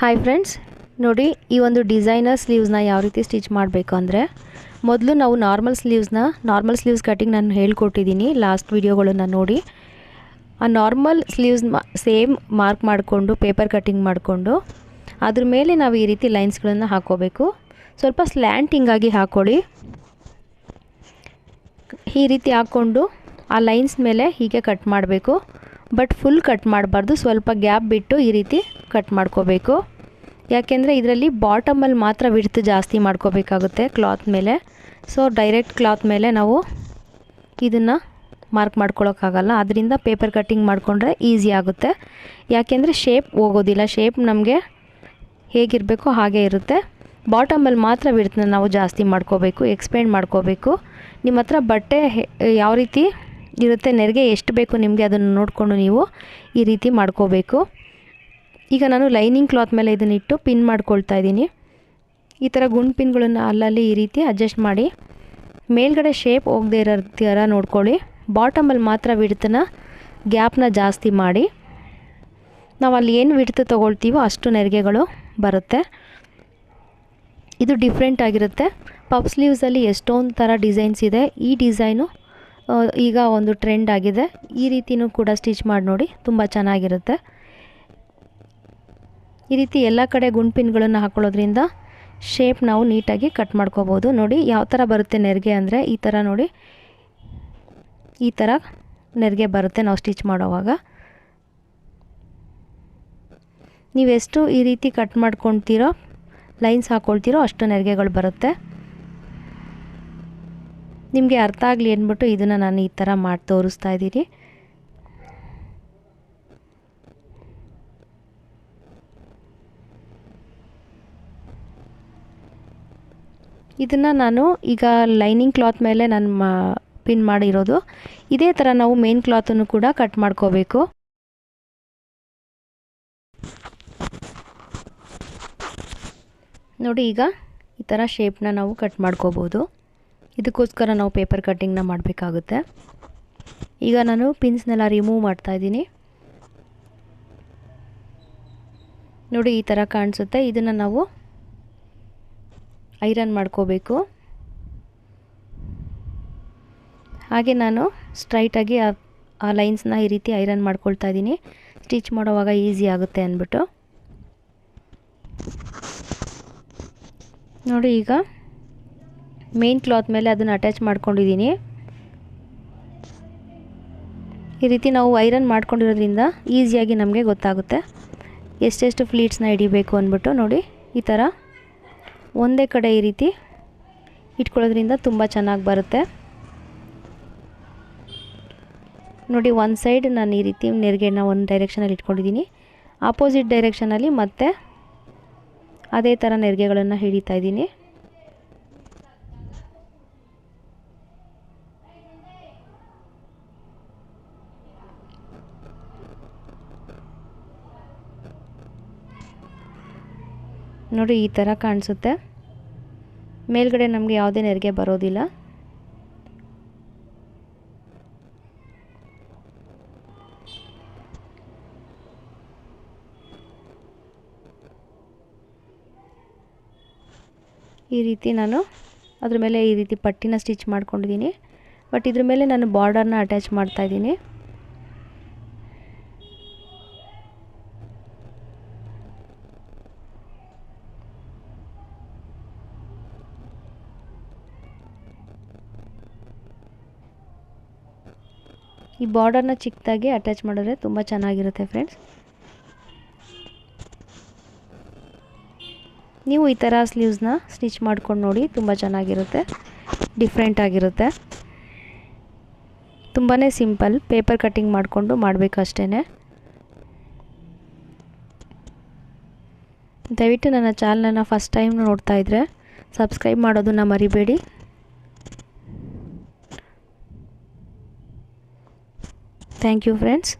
Hi friends ನೋಡಿ ಈ ಒಂದು ಡಿಸೈನರ್ ಸ್ಲೀವ್ಸ್ನ ಯಾವ ರೀತಿ ಸ್ಟಿಚ್ ಮಾಡಬೇಕು ಅಂದರೆ, ಮೊದಲು ನಾವು ನಾರ್ಮಲ್ ಸ್ಲೀವ್ಸ್ನ ನಾರ್ಮಲ್ ಸ್ಲೀವ್ಸ್ ಕಟಿಂಗ್ ನಾನು ಹೇಳ್ಕೊಟ್ಟಿದ್ದೀನಿ ಲಾಸ್ಟ್ ವೀಡಿಯೋಗಳನ್ನು ನೋಡಿ. ಆ ನಾರ್ಮಲ್ ಸ್ಲೀವ್ಸ್ ಸೇಮ್ ಮಾರ್ಕ್ ಮಾಡಿಕೊಂಡು ಪೇಪರ್ ಕಟ್ಟಿಂಗ್ ಮಾಡಿಕೊಂಡು, ಅದ್ರ ಮೇಲೆ ನಾವು ಈ ರೀತಿ ಲೈನ್ಸ್ಗಳನ್ನು ಹಾಕೋಬೇಕು ಸ್ವಲ್ಪ ಸ್ಲ್ಯಾಂಟಿಂಗ್ ಆಗಿ ಹಾಕ್ಕೊಳ್ಳಿ ಈ ರೀತಿ ಹಾಕ್ಕೊಂಡು, ಆ ಲೈನ್ಸ್ ಮೇಲೆ ಹೀಗೆ ಕಟ್ ಮಾಡಬೇಕು. ಬಟ್ ಫುಲ್ ಕಟ್ ಮಾಡಬಾರ್ದು, ಸ್ವಲ್ಪ ಗ್ಯಾಪ್ ಬಿಟ್ಟು ಈ ರೀತಿ ಕಟ್ ಮಾಡ್ಕೋಬೇಕು. ಯಾಕೆಂದರೆ ಇದರಲ್ಲಿ ಬಾಟಮಲ್ಲಿ ಮಾತ್ರ ವಿಡ್ತ್ ಜಾಸ್ತಿ ಮಾಡ್ಕೋಬೇಕಾಗುತ್ತೆ ಕ್ಲಾತ್ ಮೇಲೆ. ಸೊ ಡೈರೆಕ್ಟ್ ಕ್ಲಾತ್ ಮೇಲೆ ನಾವು ಇದನ್ನು ಮಾರ್ಕ್ ಮಾಡ್ಕೊಳ್ಳೋಕ್ಕಾಗಲ್ಲ ಅದರಿಂದ ಪೇಪರ್ ಕಟ್ಟಿಂಗ್ ಮಾಡಿಕೊಂಡ್ರೆ ಈಸಿ ಆಗುತ್ತೆ. ಯಾಕೆಂದರೆ ಶೇಪ್ ಹೋಗೋದಿಲ್ಲ. ಶೇಪ್ ನಮಗೆ ಹೇಗಿರಬೇಕು ಹಾಗೆ ಇರುತ್ತೆ. ಬಾಟಮಲ್ಲಿ ಮಾತ್ರ ವಿಡ್ತ್ನ ನಾವು ಜಾಸ್ತಿ ಮಾಡ್ಕೋಬೇಕು. ಎಕ್ಸ್ಪೆಂಡ್ ಮಾಡ್ಕೋಬೇಕು. ನಿಮ್ಮ ಹತ್ರ ಬಟ್ಟೆ ಯಾವ ರೀತಿ ಇರುತ್ತೆ, ನೆರಿಗೆ ಎಷ್ಟು ಬೇಕು ನಿಮಗೆ ಅದನ್ನು ನೋಡಿಕೊಂಡು ನೀವು ಈ ರೀತಿ ಮಾಡ್ಕೋಬೇಕು. ಈಗ ನಾನು ಲೈನಿಂಗ್ ಕ್ಲಾತ್ ಮೇಲೆ ಇದನ್ನಿಟ್ಟು ಪಿನ್ ಮಾಡ್ಕೊಳ್ತಾ ಇದ್ದೀನಿ. ಈ ಥರ ಗುಂಡು ಪಿನ್ಗಳನ್ನು ಅಲ್ಲಲ್ಲಿ ಈ ರೀತಿ ಅಡ್ಜಸ್ಟ್ ಮಾಡಿ ಮೇಲ್ಗಡೆ ಶೇಪ್ ಹೋಗದೇ ಇರೋ ಥರ ನೋಡ್ಕೊಳ್ಳಿ. ಬಾಟಮಲ್ಲಿ ಮಾತ್ರ ವಿಡ್ತನ ಗ್ಯಾಪ್ನ ಜಾಸ್ತಿ ಮಾಡಿ. ನಾವು ಅಲ್ಲಿ ಏನು ವಿಡ್ತು ತೊಗೊಳ್ತೀವೋ ಅಷ್ಟು ನೆರಿಗೆಗಳು ಬರುತ್ತೆ. ಇದು ಡಿಫ್ರೆಂಟ್ ಆಗಿರುತ್ತೆ. ಪಫ್ ಸ್ಲೀವ್ಸಲ್ಲಿ ಎಷ್ಟೊಂದು ಥರ ಡಿಸೈನ್ಸ್ ಇದೆ. ಈ ಡಿಸೈನು ಈಗ ಒಂದು ಟ್ರೆಂಡ್ ಆಗಿದೆ. ಈ ರೀತಿಯೂ ಕೂಡ ಸ್ಟಿಚ್ ಮಾಡಿ ನೋಡಿ ತುಂಬ ಚೆನ್ನಾಗಿರುತ್ತೆ. ಈ ರೀತಿ ಎಲ್ಲ ಕಡೆ ಗುಂಡ್ಪಿನ್ಗಳನ್ನು ಹಾಕೊಳ್ಳೋದ್ರಿಂದ ಶೇಪ್ ನಾವು ನೀಟಾಗಿ ಕಟ್ ಮಾಡ್ಕೋಬೋದು. ನೋಡಿ ಯಾವ ಥರ ಬರುತ್ತೆ ನೆರಿಗೆ ಅಂದರೆ ಈ ಥರ ನೋಡಿ. ಈ ಥರ ನೆರಿಗೆ ಬರುತ್ತೆ ನಾವು ಸ್ಟಿಚ್ ಮಾಡೋವಾಗ. ನೀವೆಷ್ಟು ಈ ರೀತಿ ಕಟ್ ಮಾಡ್ಕೊತೀರೋ ಲೈನ್ಸ್ ಹಾಕ್ಕೊಳ್ತೀರೋ ಅಷ್ಟು ನೆರಿಗೆಗಳು ಬರುತ್ತೆ. ನಿಮಗೆ ಅರ್ಥ ಆಗಲಿ ಅಂದ್ಬಿಟ್ಟು ಇದನ್ನು ನಾನು ಈ ಥರ ಮಾಡಿ ತೋರಿಸ್ತಾ ಇದ್ದೀನಿ. ಇದನ್ನು ನಾನು ಈಗ ಲೈನಿಂಗ್ ಕ್ಲಾತ್ ಮೇಲೆ ನಾನು ಮಾ, ಪಿನ್ ಮಾಡಿರೋದು. ಇದೇ ಥರ ನಾವು ಮೇನ್ ಕ್ಲಾತನ್ನು ಕೂಡ ಕಟ್ ಮಾಡ್ಕೋಬೇಕು. ನೋಡಿ ಈಗ ಈ ಥರ ಶೇಪ್ನ ನಾವು ಕಟ್ ಮಾಡ್ಕೋಬೋದು. ಇದಕ್ಕೋಸ್ಕರ ನಾವು ಪೇಪರ್ ಕಟ್ಟಿಂಗ್ನ ಮಾಡಬೇಕಾಗುತ್ತೆ. ಈಗ ನಾನು ಪಿನ್ಸ್ನೆಲ್ಲ ರಿಮೂವ್ ಮಾಡ್ತಾಯಿದ್ದೀನಿ ನೋಡಿ ಈ ಥರ ಕಾಣಿಸುತ್ತೆ. ಇದನ್ನು ನಾವು ಐರನ್ ಮಾಡ್ಕೋಬೇಕು. ಹಾಗೆ ನಾನು ಸ್ಟ್ರೈಟಾಗಿ ಆ ಲೈನ್ಸ್ನ ಈ ರೀತಿ ಐರನ್ ಮಾಡ್ಕೊಳ್ತಾ ಇದ್ದೀನಿ. ಸ್ಟಿಚ್ ಮಾಡೋವಾಗ ಈಸಿ ಆಗುತ್ತೆ ಅಂದ್ಬಿಟ್ಟು. ನೋಡಿ ಈಗ ಮೇನ್ ಕ್ಲಾತ್ ಮೇಲೆ ಅದನ್ನು ಅಟ್ಯಾಚ್ ಮಾಡ್ಕೊಂಡಿದ್ದೀನಿ. ಈ ರೀತಿ ನಾವು ಐರನ್ ಮಾಡ್ಕೊಂಡಿರೋದ್ರಿಂದ ಈಸಿಯಾಗಿ ನಮಗೆ ಗೊತ್ತಾಗುತ್ತೆ. ಎಷ್ಟೆಷ್ಟು ಫ್ಲೀಟ್ಸ್ನ ಹಿಡಿಬೇಕು ಅಂದ್ಬಿಟ್ಟು ನೋಡಿ, ಈ ಥರ. ಒಂದೇ ಕಡೆ ಈ ರೀತಿ ಇಟ್ಕೊಳ್ಳೋದ್ರಿಂದ ತುಂಬ ಚೆನ್ನಾಗಿ ಬರುತ್ತೆ. ನೋಡಿ ಒಂದು ಸೈಡ್ ನಾನು ಈ ರೀತಿ ನೆರಿಗೆನ ಒಂದು ಡೈರೆಕ್ಷನಲ್ಲಿ ಇಟ್ಕೊಂಡಿದ್ದೀನಿ. ಆಪೋಸಿಟ್ ಡೈರೆಕ್ಷನಲ್ಲಿ ಮತ್ತೆ ಅದೇ ಥರ ನೆರಿಗೆಗಳನ್ನು ಹಿಡಿತಾ ಇದ್ದೀನಿ. ನೋಡಿ ಈ ಥರ ಕಾಣಿಸುತ್ತೆ. ಮೇಲ್ಗಡೆ ನಮಗೆ ಯಾವುದೇ ನೆರಿಗೆ ಬರೋದಿಲ್ಲ. ಈ ರೀತಿ ನಾನು ಅದ್ರ ಮೇಲೆ ಈ ರೀತಿ ಪಟ್ಟಿನ ಸ್ಟಿಚ್ ಮಾಡ್ಕೊಂಡಿದ್ದೀನಿ. ಬಟ್ ಇದ್ರ ಮೇಲೆ ನಾನು ಬಾರ್ಡರ್ನ ಅಟ್ಯಾಚ್ ಮಾಡ್ತಾಯಿದ್ದೀನಿ ಈ ಬಾರ್ಡರ್ನ ಚಿಕ್ಕದಾಗಿ ಅಟ್ಯಾಚ್ ಮಾಡಿದ್ರೆ ತುಂಬ ಚೆನ್ನಾಗಿರುತ್ತೆ ಫ್ರೆಂಡ್ಸ್. ನೀವು ಈ ಥರ ಸ್ಲೀವ್ಸ್ನ ಸ್ಟಿಚ್ ಮಾಡ್ಕೊಂಡು ನೋಡಿ ತುಂಬ ಚೆನ್ನಾಗಿರುತ್ತೆ, ಡಿಫ್ರೆಂಟ್ ಆಗಿರುತ್ತೆ. ತುಂಬಾ ಸಿಂಪಲ್, ಪೇಪರ್ ಕಟ್ಟಿಂಗ್ ಮಾಡಿಕೊಂಡು ಮಾಡಬೇಕು ಅಷ್ಟೇ ದಯವಿಟ್ಟು ನನ್ನ ಚಾನಲನ್ನು ಫಸ್ಟ್ ಟೈಮ್ ನೋಡ್ತಾ ಇದ್ದರೆ ಸಬ್ಸ್ಕ್ರೈಬ್ ಮಾಡೋದನ್ನು ಮರಿಬೇಡಿ. Thank you friends.